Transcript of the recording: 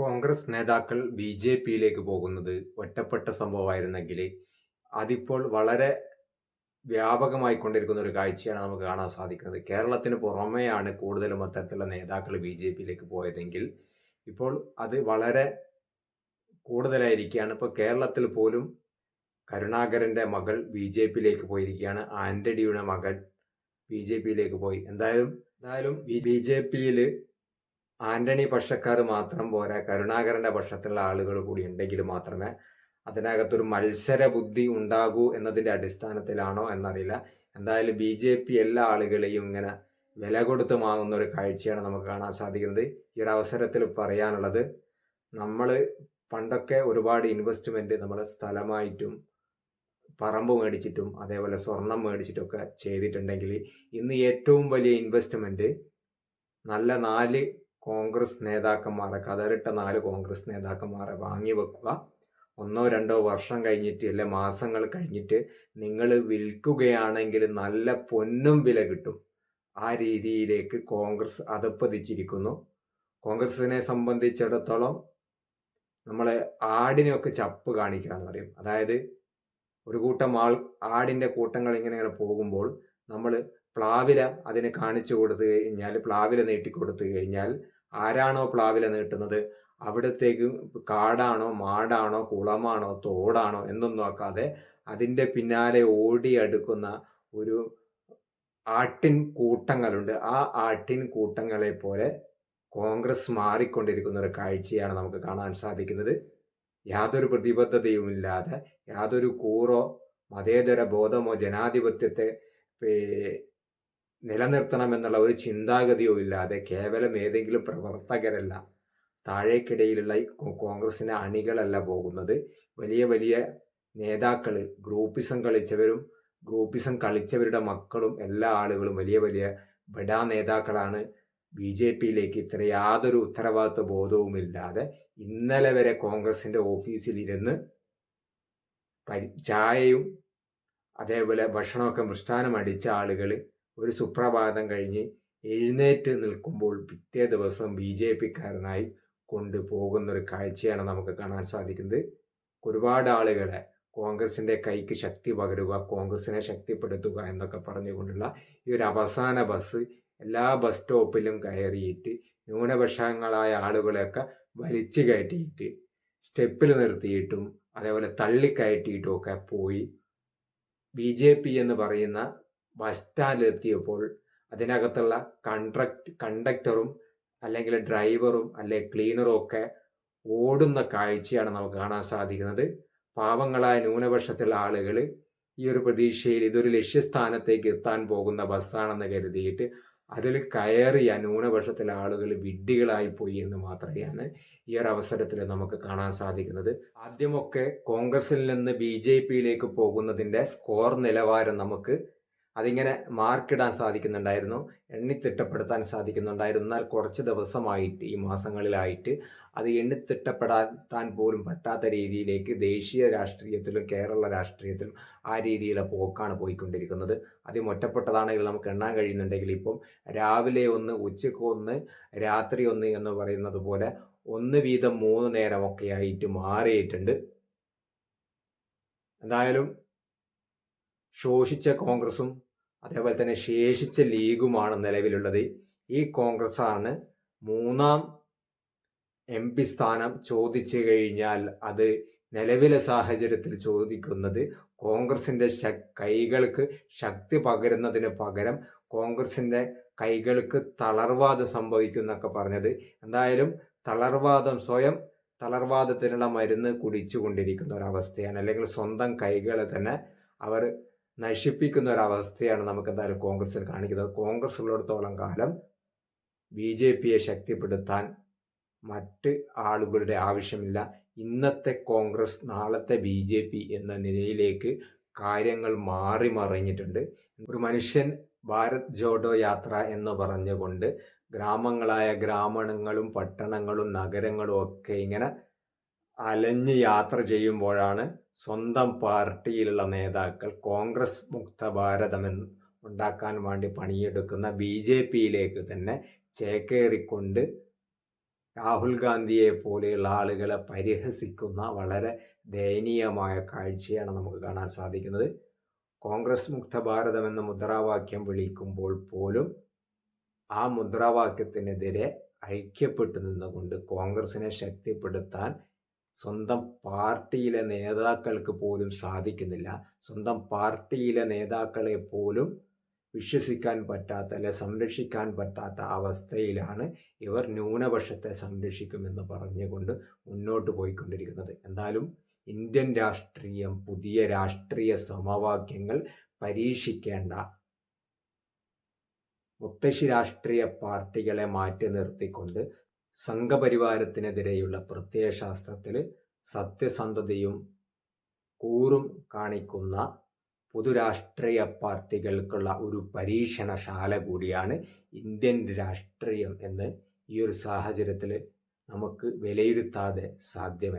കോൺഗ്രസ് നേതാക്കൾ B J പിയിലേക്ക് പോകുന്നത് ഒറ്റപ്പെട്ട സംഭവമായിരുന്നെങ്കിൽ അതിപ്പോൾ വളരെ വ്യാപകമായി കൊണ്ടിരിക്കുന്ന ഒരു കാഴ്ചയാണ് നമുക്ക് കാണാൻ സാധിക്കുന്നത്. കേരളത്തിന് പുറമെയാണ് കൂടുതലും അത്തരത്തിലുള്ള നേതാക്കൾ ബി ജെ പിയിലേക്ക് പോയതെങ്കിൽ ഇപ്പോൾ അത് വളരെ കൂടുതലായിരിക്കുകയാണ്. ഇപ്പോൾ കേരളത്തിൽ പോലും കരുണാകരന്റെ മകൾ ബി ജെ പിയിലേക്ക് പോയിരിക്കുകയാണ്. ആന്റണിയുടെ മകൾ ബി ജെ പിയിലേക്ക് പോയി. എന്തായാലും എന്തായാലും ബി ജെ പിയിൽ ആന്റണി പക്ഷക്കാർ മാത്രം പോരാ. കരുണാകരന്റെ പക്ഷത്തുള്ള ആളുകൾ കൂടി ഉണ്ടെങ്കിൽ മാത്രമേ അതിനകത്തൊരു മത്സര ബുദ്ധി ഉണ്ടാകൂ എന്നതിന്റെ അടിസ്ഥാനത്തിലാണോ എന്നറിയില്ല. എന്തായാലും ബി ജെ പി എല്ലാ ആളുകളെയും ഇങ്ങനെ വില കൊടുത്ത് വാങ്ങുന്ന ഒരു കാഴ്ചയാണ് നമുക്ക് കാണാൻ സാധിക്കുന്നത്. ഈ ഒരു അവസരത്തിൽ പറയാനുള്ളത് നമ്മൾ പണ്ടൊക്കെ ഒരുപാട് ഇൻവെസ്റ്റ്മെന്റ് നമ്മൾ സ്ഥലമായിട്ടും പറമ്പ് മേടിച്ചിട്ടും അതേപോലെ സ്വർണം മേടിച്ചിട്ടൊക്കെ ചെയ്തിട്ടുണ്ടെങ്കിൽ ഇന്ന് ഏറ്റവും വലിയ ഇൻവെസ്റ്റ്മെന്റ് നല്ല നാല് കോൺഗ്രസ് നേതാക്കന്മാരെ കതറിട്ട നാല് കോൺഗ്രസ് നേതാക്കന്മാരെ വാങ്ങി വെക്കുക. ഒന്നോ രണ്ടോ വർഷം കഴിഞ്ഞിട്ട് അല്ലെ മാസങ്ങൾ കഴിഞ്ഞിട്ട് നിങ്ങൾ വിൽക്കുകയാണെങ്കിൽ നല്ല പൊന്നും വില കിട്ടും. ആ രീതിയിലേക്ക് കോൺഗ്രസ് അതപ്പതിച്ചിരിക്കുന്നു. കോൺഗ്രസിനെ സംബന്ധിച്ചിടത്തോളം നമ്മൾ ആടിനെയൊക്കെ ചപ്പ് കാണിക്കുക എന്ന് പറയും. അതായത് ഒരു കൂട്ടം ആൾ ആടിന്റെ കൂട്ടങ്ങൾ ഇങ്ങനെ ഇങ്ങനെ പോകുമ്പോൾ നമ്മൾ പ്ലാവില അതിന് കാണിച്ചു കൊടുത്തു കഴിഞ്ഞാൽ പ്ലാവില നീട്ടി കൊടുത്തു കഴിഞ്ഞാൽ ആരാണോ പ്ലാവില നീട്ടുന്നത്? അവിടത്തേക്ക് കാടാണോ മാടാണോ കുളമാണോ തോടാണോ എന്നും നോക്കാതെ അതിന്റെ പിന്നാലെ ഓടിയെടുക്കുന്ന ഒരു ആട്ടിൻ കൂട്ടങ്ങളുണ്ട്. ആ ആട്ടിൻ കൂട്ടങ്ങളെ പോലെ കോൺഗ്രസ് മാറിക്കൊണ്ടിരിക്കുന്ന ഒരു കാഴ്ചയാണ് നമുക്ക് കാണാൻ സാധിക്കുന്നത്. യാതൊരു പ്രതിബദ്ധതയുമില്ലാതെ യാതൊരു കൂറോ മതേതര ബോധമോ ജനാധിപത്യത്തെ നിലനിർത്തണമെന്നുള്ള ഒരു ചിന്താഗതിയോ ഇല്ലാതെ കേവലം ഏതെങ്കിലും പ്രവർത്തകരല്ല. താഴേക്കിടയിലുള്ള കോൺഗ്രസിന്റെ അണികളല്ല പോകുന്നത്. വലിയ വലിയ നേതാക്കൾ ഗ്രൂപ്പിസം കളിച്ചവരും ഗ്രൂപ്പിസം കളിച്ചവരുടെ മക്കളും എല്ലാ ആളുകളും വലിയ വലിയ ബഡാ നേതാക്കളാണ് ബി ജെ പിയിലേക്ക് ഇത്ര യാതൊരു ഉത്തരവാദിത്വ ബോധവുമില്ലാതെ ഇന്നലെ വരെ കോൺഗ്രസിന്റെ ഓഫീസിലിരുന്ന് ചായയും അതേപോലെ ഭക്ഷണമൊക്കെ മൃഷ്ടാനം അടിച്ച ആളുകൾ ഒരു സുപ്രഭാതം കഴിഞ്ഞ് എഴുന്നേറ്റ് നിൽക്കുമ്പോൾ പിറ്റേ ദിവസം ബി ജെ പിക്കാരനായി കൊണ്ടുപോകുന്ന ഒരു കാഴ്ചയാണ് നമുക്ക് കാണാൻ സാധിക്കുന്നത്. ഒരുപാട് ആളുകളെ കോൺഗ്രസിന്റെ കൈക്ക് ശക്തി പകരുക കോൺഗ്രസിനെ ശക്തിപ്പെടുത്തുക എന്നൊക്കെ പറഞ്ഞുകൊണ്ടുള്ള ഈ ഒരു അവസാന ബസ് എല്ലാ ബസ് സ്റ്റോപ്പിലും കയറിയിട്ട് ന്യൂനപക്ഷങ്ങളായ ആളുകളെയൊക്കെ വലിച്ചു കയറ്റിയിട്ട് സ്റ്റെപ്പിൽ നിർത്തിയിട്ടും അതേപോലെ തള്ളിക്കയറ്റിയിട്ടും ഒക്കെ പോയി ബി ജെ പി എന്ന് പറയുന്ന ബസ് സ്റ്റാൻഡിലെത്തിയപ്പോൾ അതിനകത്തുള്ള കൺട്രക്ട് കണ്ടക്ടറും അല്ലെങ്കിൽ ഡ്രൈവറും അല്ലെങ്കിൽ ക്ലീനറും ഒക്കെ ഓടുന്ന കാഴ്ചയാണ് നമുക്ക് കാണാൻ സാധിക്കുന്നത്. പാവങ്ങളായ ന്യൂനപക്ഷത്തിലുള്ള ആളുകൾ ഈ ഒരു പ്രതീക്ഷയിൽ ഇതൊരു ലക്ഷ്യസ്ഥാനത്തേക്ക് എത്താൻ പോകുന്ന ബസ്സാണെന്ന് കരുതിയിട്ട് അതിൽ കയറിയ ന്യൂനപക്ഷത്തിലെ ആളുകൾ വിഡ്ഢികളായി പോയി എന്ന് മാത്രമാണ് ഈ ഒരു അവസരത്തിൽ നമുക്ക് കാണാൻ സാധിക്കുന്നത്. ആദ്യമൊക്കെ കോൺഗ്രസിൽ നിന്ന് ബി ജെ പിയിലേക്ക് പോകുന്നതിന്റെ സ്കോർ നിലവാരം നമുക്ക് അതിങ്ങനെ മാർക്കിടാൻ സാധിക്കുന്നുണ്ടായിരുന്നു എണ്ണിത്തിട്ടപ്പെടുത്താൻ സാധിക്കുന്നുണ്ടായിരുന്നു. എന്നാൽ കുറച്ച് ദിവസമായിട്ട് ഈ മാസങ്ങളിലായിട്ട് അത് എണ്ണിത്തിട്ടപ്പെടാൻ പോലും പറ്റാത്ത രീതിയിലേക്ക് ദേശീയ രാഷ്ട്രീയത്തിലും കേരള രാഷ്ട്രീയത്തിലും ആ രീതിയിലെ പോക്കാണ് പോയിക്കൊണ്ടിരിക്കുന്നത്. അതിൽ ഒറ്റപ്പെട്ടതാണെങ്കിൽ നമുക്ക് എണ്ണാൻ കഴിയുന്നുണ്ടെങ്കിൽ ഇപ്പം രാവിലെ ഒന്ന് ഉച്ചയ്ക്ക് ഒന്ന് രാത്രി ഒന്ന് എന്ന് പറയുന്നത് പോലെ ഒന്ന് വീതം മൂന്ന് നേരമൊക്കെ ആയിട്ട് മാറിയിട്ടുണ്ട്. എന്തായാലും ശോഷിച്ച കോൺഗ്രസും അതേപോലെ തന്നെ ശേഷിച്ച ലീഗുമാണ് നിലവിലുള്ളത്. ഈ കോൺഗ്രസ് ആണ് മൂന്നാം എം പി സ്ഥാനം ചോദിച്ചു കഴിഞ്ഞാൽ അത് നിലവിലെ സാഹചര്യത്തിൽ ചോദിക്കുന്നത് കോൺഗ്രസിന്റെ കൈകൾക്ക് ശക്തി പകരുന്നതിന് പകരം കോൺഗ്രസിന്റെ കൈകൾക്ക് തളർവാദം സംഭവിക്കുന്നൊക്കെ പറഞ്ഞത്. എന്തായാലും തളർവാദം സ്വയം തളർവാദത്തിനുള്ള മരുന്ന് കുടിച്ചുകൊണ്ടിരിക്കുന്ന ഒരവസ്ഥയാണ്. അല്ലെങ്കിൽ സ്വന്തം കൈകളെ തന്നെ അവർ നശിപ്പിക്കുന്ന ഒരവസ്ഥയാണ് നമുക്ക് എന്തായാലും കോൺഗ്രസിൽ കാണിക്കുന്നത്. കോൺഗ്രസ് ഉള്ളിടത്തോളം കാലം ബി ജെ പിയെ ശക്തിപ്പെടുത്താൻ മറ്റ് ആളുകളുടെ ആവശ്യമില്ല. ഇന്നത്തെ കോൺഗ്രസ് നാളത്തെ ബി ജെ പി എന്ന നിലയിലേക്ക് കാര്യങ്ങൾ മാറി മറിഞ്ഞിട്ടുണ്ട്. ഒരു മനുഷ്യൻ ഭാരത് ജോഡോ യാത്ര എന്ന് പറഞ്ഞുകൊണ്ട് ഗ്രാമങ്ങളായ ഗ്രാമങ്ങളും പട്ടണങ്ങളും നഗരങ്ങളും ഒക്കെ ഇങ്ങനെ അലഞ്ഞ് യാത്ര ചെയ്യുമ്പോഴാണ് സ്വന്തം പാർട്ടിയിലുള്ള നേതാക്കൾ കോൺഗ്രസ് മുക്ത ഭാരതമെന്ന് ഉണ്ടാക്കാൻ വേണ്ടി പണിയെടുക്കുന്ന ബി ജെ പിയിലേക്ക് തന്നെ ചേക്കേറിക്കൊണ്ട് രാഹുൽ ഗാന്ധിയെ പോലെയുള്ള ആളുകളെ പരിഹസിക്കുന്ന വളരെ ദയനീയമായ കാഴ്ചയാണ് നമുക്ക് കാണാൻ സാധിക്കുന്നത്. കോൺഗ്രസ് മുക്ത ഭാരതം എന്ന മുദ്രാവാക്യം വിളിക്കുമ്പോൾ പോലും ആ മുദ്രാവാക്യത്തിനെതിരെ ഐക്യപ്പെട്ടു നിന്നുകൊണ്ട് കോൺഗ്രസിനെ ശക്തിപ്പെടുത്താൻ സ്വന്തം പാർട്ടിയിലെ നേതാക്കൾക്ക് പോലും സാധിക്കുന്നില്ല. സ്വന്തം പാർട്ടിയിലെ നേതാക്കളെ പോലും വിശ്വസിക്കാൻ പറ്റാത്ത അല്ലെ സംരക്ഷിക്കാൻ പറ്റാത്ത അവസ്ഥയിലാണ് ഇവർ ന്യൂനപക്ഷത്തെ സംരക്ഷിക്കുമെന്ന് പറഞ്ഞുകൊണ്ട് മുന്നോട്ട് പോയിക്കൊണ്ടിരിക്കുന്നത്. എന്തായാലും ഇന്ത്യൻ രാഷ്ട്രീയം പുതിയ രാഷ്ട്രീയ സമവാക്യങ്ങൾ പരീക്ഷിക്കേണ്ട മുത്തശ്ശി രാഷ്ട്രീയ പാർട്ടികളെ മാറ്റി നിർത്തിക്കൊണ്ട് സംഘപരിവാരത്തിനെതിരെയുള്ള പ്രത്യയശാസ്ത്രത്തിൽ സത്യസന്ധതയും കൂറും കാണിക്കുന്ന പൊതുരാഷ്ട്രീയ പാർട്ടികൾക്കുള്ള ഒരു പരീക്ഷണശാല കൂടിയാണ് ഇന്ത്യൻ രാഷ്ട്രീയം എന്ന് ഈ ഒരു സാഹചര്യത്തിൽ നമുക്ക് വിലയിരുത്താതെ സാധ്യമല്ല.